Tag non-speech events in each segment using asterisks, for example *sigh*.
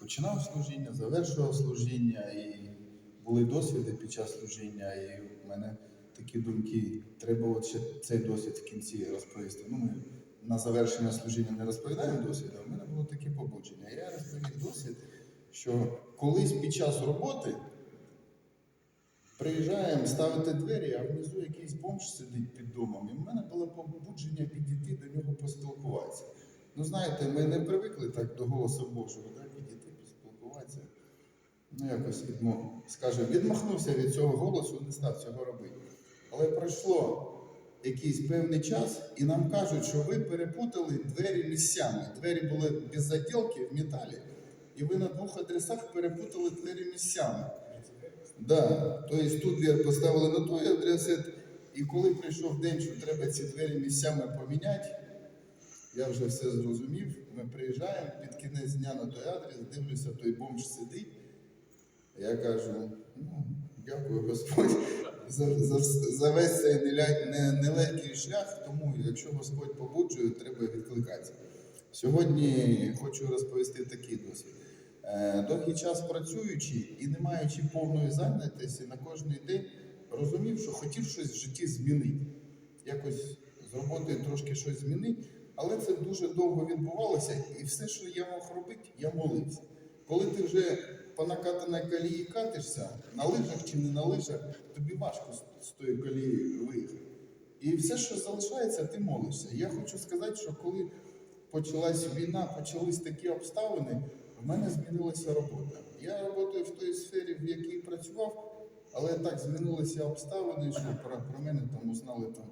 Починав служіння, завершував служіння, і були досвіди під час служіння, і в мене такі думки, треба от ще цей досвід в кінці розповісти. Ну, ми на завершення служіння не розповідаємо досвід, а в мене було таке побудження. Я розповів досвід, що колись під час роботи приїжджаємо ставити двері, а внизу якийсь бомж сидить під домом. І в мене було побудження підійти до нього поспілкуватися. Ну, знаєте, ми не привикли так до голосу Божого, да? підійти, поспілкуватися. Ну, якось відмо, скажімо, відмахнувся від цього голосу, не став цього робити. Але пройшло якийсь певний час, і нам кажуть, що ви перепутали двері місцями. Двері були без заділки в металі, і ви на двох адресах перепутали двері місцями. Да, тобто тут двері поставили на той адрес, і коли прийшов день, що треба ці двері місцями поміняти, я вже все зрозумів. Ми приїжджаємо під кінець дня на той адрес, дивлюся, той бомж сидить. Я кажу, ну, дякую Господь за, за, за весь цей нелегкий шлях, тому якщо Господь побуджує, треба відкликатися. Сьогодні хочу розповісти такий досвід. Е, Довгий час працюючи і не маючи повної зайнятості на кожен день, розумів, що хотів щось в житті змінити. Якось з роботи трошки щось змінити, але це дуже довго відбувалося, і все, що я мог робити, я молився. Коли ти вже по накатаній колії катишся, на лижах чи не на лижах, тобі важко з- тої колії виїхати. І все, що залишається, ти молишся. Я хочу сказати, що коли почалась війна, почались такі обставини, в мене змінилася робота. Я працюю в той сфері, в якій працював, але так змінилися обставини, що про, про мене там узнали там,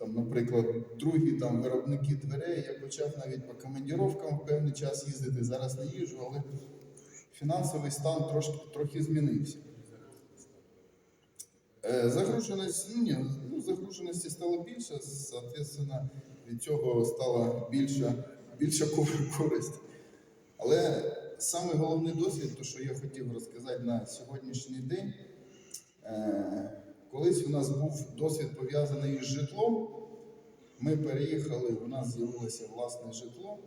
там, наприклад, другі там виробники дверей. Я почав навіть по командіровкам в певний час їздити. Зараз не їжджу, але фінансовий стан трошки трохи змінився. Е, Загруженість, ну, ні, ну, загруженості стало більше, соответственно, від цього стала більша, більша користь. Але саме головний досвід, то, що я хотів розказати на сьогоднішній день, е, колись у нас був досвід пов'язаний із житлом. Ми переїхали, у нас з'явилося власне житло.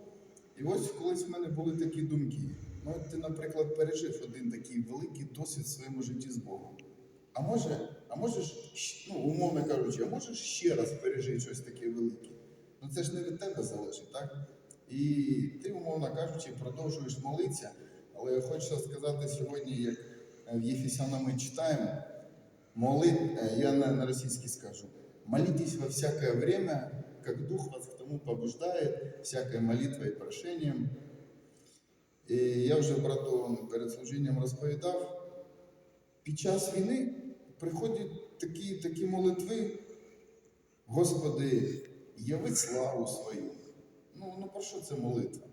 І ось колись в мене були такі думки. Ну, ти, наприклад, пережив один такий великий досвід в своєму житті з Богом. А може, а можеш, ну, умовно кажучи, а можеш ще раз пережити щось таке велике? Ну це ж не від тебе залежить, так? І ти, умовно кажучи, продовжуєш молитися. Але я хочу сказати сьогодні, як е, в Єфесянам ми читаємо, моли, е, я на, на російській скажу, молитесь во всякое время, как Дух вас к тому побуждает, всякой молитвой и прошением. І я вже брату перед служінням розповідав, під час війни приходять такі, такі молитви, Господи, яви славу свою. Ну, ну про що це молитва?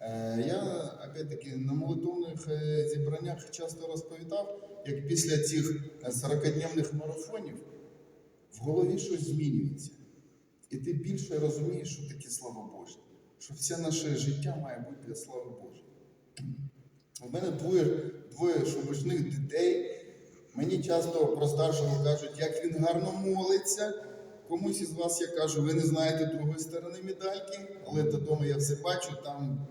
Е, я, опять-таки, на молитовних е, зібраннях часто розповідав, як після цих е, 40-дневних марафонів в голові щось змінюється. І ти більше розумієш, що таке слава Божа. Що все наше життя має бути для слави Божої. У мене двоє, двоє шубочних дітей. Мені часто про старшого кажуть, як він гарно молиться. Комусь із вас я кажу, ви не знаєте другої сторони медальки, але додому я все бачу, там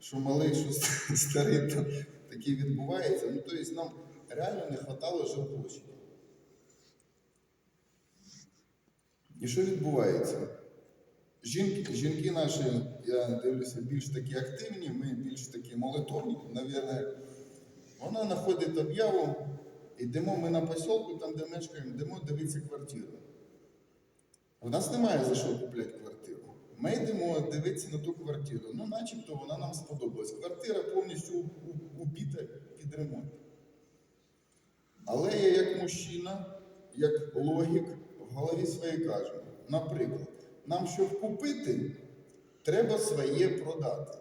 що малий, що *laughs* старий, то таке відбувається. Ну, тобто нам реально не вистачало жилплощі. І що відбувається? Жінки, жінки наші, я дивлюся, більш такі активні, ми більш такі молитовні, навірно. Вона знаходить об'яву, йдемо ми на посілку, там, де мешкаємо, йдемо дивитися квартиру. У нас немає за що купляти квартиру. Ми йдемо дивитися на ту квартиру. Ну, начебто вона нам сподобалась. Квартира повністю у- у- убита під ремонт. Але я як мужчина, як логік, в голові своїй кажу, наприклад, нам щоб купити, треба своє продати.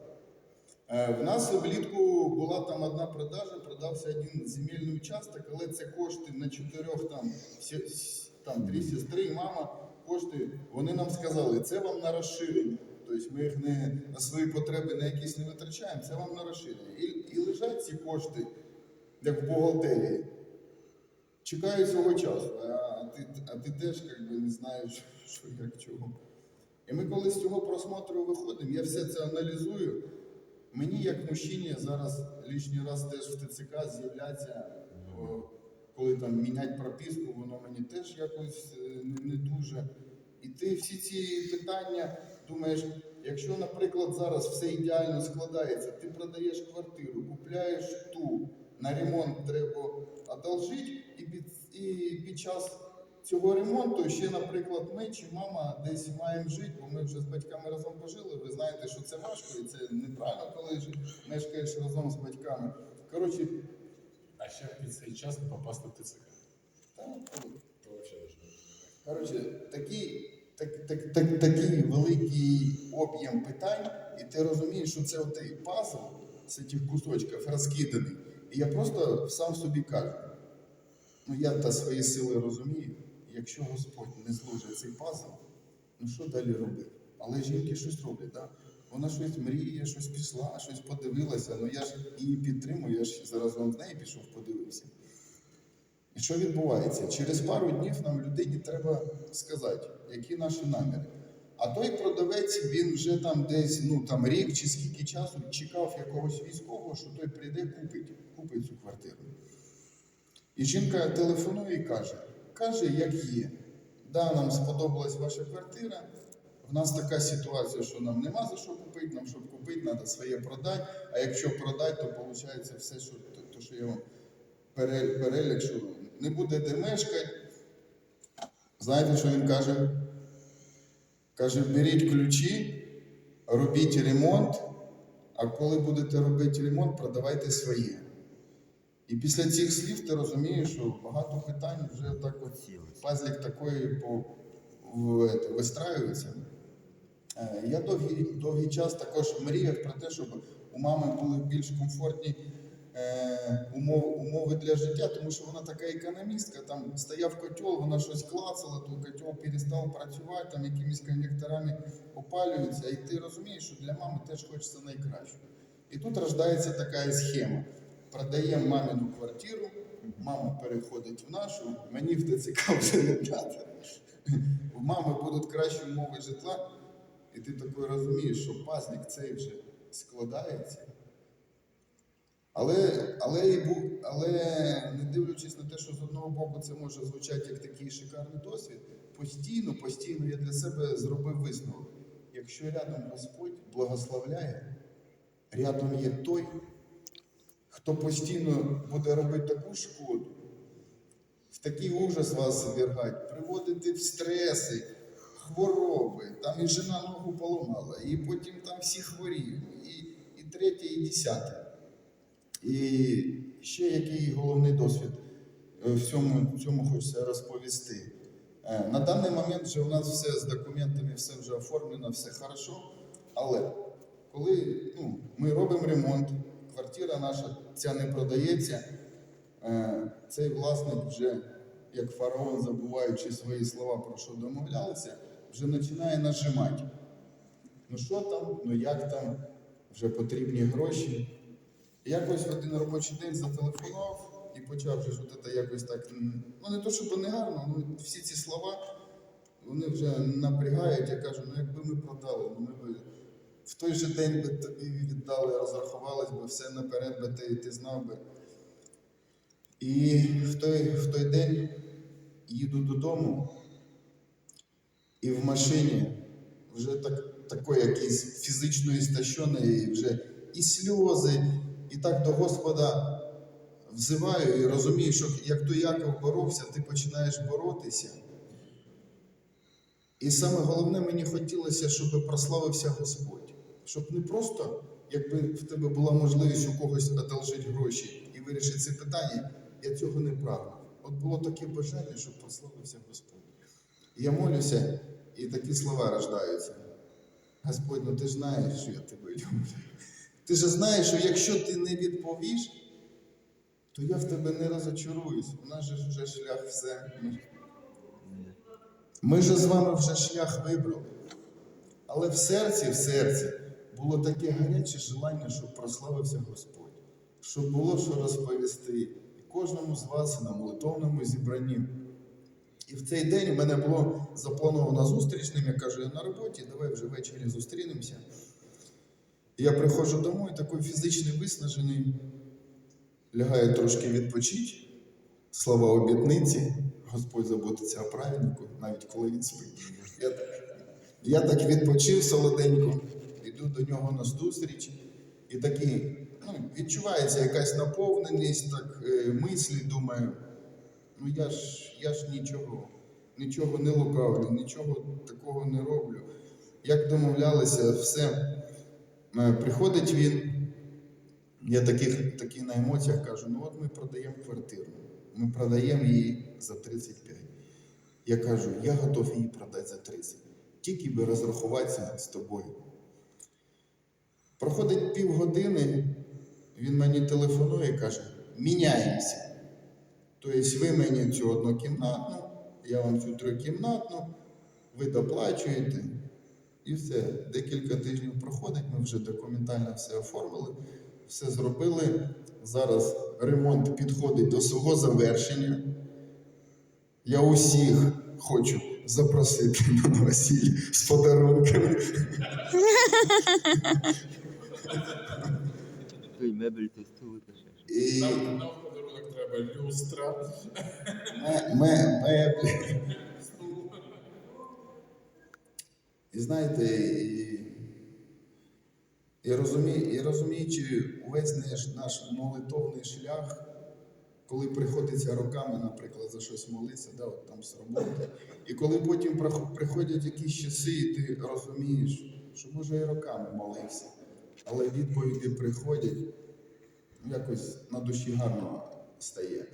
Е, В нас влітку була там одна продажа, продався один земельний участок, але це кошти на чотирьох там, всі- там три сестри, мама, кошти. Вони нам сказали, це вам на розширення. Тобто ми їх не на свої потреби на якісь не витрачаємо, це вам на розширення. І, і лежать ці кошти, як в бухгалтерії. Чекають свого часу, а ти, а ти теж як би, не знаєш, *laughs* що як чого. І ми коли з цього просмотру виходимо, я все це аналізую. Мені, як мужчині, зараз лишній раз теж в ТЦК з'являться, коли там міняти прописку, воно мені теж якось е, не дуже. І ти всі ці питання думаєш, якщо, наприклад, зараз все ідеально складається, ти продаєш квартиру, купляєш ту, на ремонт треба одолжити, і під, і під час цього ремонту ще, наприклад, ми чи мама десь маємо жити, бо ми вже з батьками разом пожили. Ви знаєте, що це важко і це неправильно, коли мешкаєш разом з батьками. Коротше, А ще під цей час не попасти в ТЦК. ж. коротше, такий, так, так, так, такий великий об'єм питань, і ти розумієш, що це отей пазл з цих кусочків розкиданий. І я просто сам собі кажу, ну я та свої сили розумію, якщо Господь не зложить цей пазл, ну що далі робити? Але жінки щось роблять, да? Вона щось мріє, щось пішла, щось подивилася. Ну я ж її підтримую, я ж заразом з нею пішов, подивився. І що відбувається? Через пару днів нам людині треба сказати, які наші наміри. А той продавець він вже там десь ну там рік чи скільки часу чекав якогось військового, що той прийде, купить, купить цю квартиру. І жінка телефонує і каже: каже, як є. Да, нам сподобалась ваша квартира. В нас така ситуація, що нам нема за що купити, нам щоб купити, треба своє продати. А якщо продати, то виходить все, що, то, то, що я вам перелік, що не буде де мешкати. Знаєте, що він каже? Каже, беріть ключі, робіть ремонт, а коли будете робити ремонт, продавайте своє. І після цих слів ти розумієш, що багато питань вже так от пазлік такої по, вистраюється. Е, Я довгий, довгий час також мріяв про те, щоб у мами були більш комфортні е, умови, умови для життя, тому що вона така економістка, там стояв котел, вона щось клацала, то котел перестав працювати, там якимись конвекторами опалюється, і ти розумієш, що для мами теж хочеться найкраще. І тут рождається така схема. Продаємо мамину квартиру, мама переходить в нашу, мені в ТЦК вже. У мами будуть кращі умови житла, і ти такий розумієш, що пазник цей вже складається. Але, але, але не дивлячись на те, що з одного боку це може звучати як такий шикарний досвід, постійно, постійно я для себе зробив висновок. Якщо рядом Господь благословляє, рядом є той, хто постійно буде робити таку шкоду, в такий ужас вас звергать, приводити в стреси, хвороби, там і жена ногу поламала, і потім там всі хворіють, і, і третє, і десяте. І ще який головний досвід е, в цьому, цьому хочеться розповісти. Е, На даний момент вже у нас все з документами, все вже оформлено, все хорошо. Але коли ну, ми робимо ремонт, квартира наша ця не продається, е, цей власник вже, як фараон, забуваючи свої слова, про що домовлялися, вже починає нажимати. Ну що там, ну як там, вже потрібні гроші. Якось в один робочий день зателефонував і почав вже от якось так, ну не то, щоб не гарно, ну всі ці слова, вони вже напрягають. Я кажу, ну якби ми продали, ну ми би в той же день би тобі віддали, розрахувались би все наперед би ти, ти знав би. І в той, в той день їду додому, і в машині вже так, такий якийсь фізично істощений, вже і сльози, і так до Господа взиваю і розумію, що як той Яков боровся, ти починаєш боротися. І саме головне, мені хотілося, щоб прославився Господь. Щоб не просто, якби в тебе була можливість у когось одолжити гроші і вирішити це питання, я цього не прагнув. От було таке бажання, щоб прославився Господь. Я молюся, і такі слова рождаються. Господь, ну ти ж знаєш, що я тебе люблю. Ти ж знаєш, що якщо ти не відповіш, то я в тебе не розочаруюсь. У нас же вже шлях все. Ми- же з вами вже шлях вибрали. Але в серці, в серці було таке гаряче желання, щоб прославився Господь, щоб було що розповісти і кожному з вас на молитовному зібранні. І в цей день у мене було заплановано зустріч з ним. Я кажу, я на роботі, давай вже ввечері зустрінемося. Я приходжу домой, такий фізично виснажений, лягаю трошки відпочити. Слова обітниці, Господь заботиться о праведнику, навіть коли він спить. Я, так- я так відпочив солоденько, йду до нього на зустріч, і такий, ну, відчувається якась наповненість, так е, мислі, думаю, ну я ж, я ж нічого, нічого не лукавлю, нічого такого не роблю. Як домовлялися, все. Е, Приходить він, я таких, такі на емоціях кажу, ну от ми продаємо квартиру, ми продаємо її за 35. Я кажу, я готов її продати за 30. Тільки би розрахуватися з тобою. Проходить півгодини, він мені телефонує і каже, міняємося. Тобто ви мені цю однокімнатну, я вам цю трикімнатну, ви доплачуєте. І все. Декілька тижнів проходить, ми вже документально все оформили, все зробили. Зараз ремонт підходить до свого завершення. Я усіх хочу запросити *laughs* на новосілля з подарунками. Той мебель, той. І Нам, нам подарунок треба люстра. ме, ме, меблі. І знаєте, і, і, розумію, і розуміючи увесь наш, наш молитовний шлях, коли приходиться роками, наприклад, за щось молитися, да, от там з роботи, і коли потім приходять якісь часи, і ти розумієш, що може і роками молився, але відповіді приходять, якось на душі гарно стає.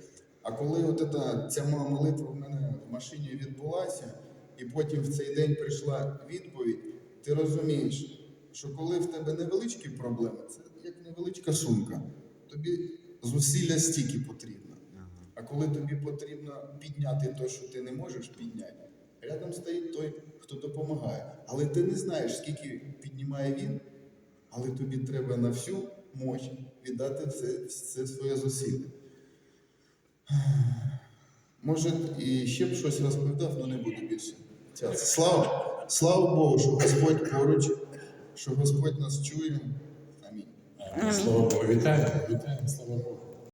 А коли от ета, ця молитва в мене в машині відбулася, і потім в цей день прийшла відповідь, ти розумієш, що коли в тебе невеличкі проблеми, це як невеличка сумка. Тобі зусилля стільки потрібно. А коли тобі потрібно підняти те, що ти не можеш підняти, рядом стоїть той, хто допомагає. Але ти не знаєш, скільки піднімає він, але тобі треба на всю мощь віддати все, все своє зусилля. Може, і ще б щось розповідав, але не буду більше. Слава, слава Богу, що Господь поруч, що Господь нас чує. Амінь. Слава Богу, вітаємо, вітаємо, слава Богу.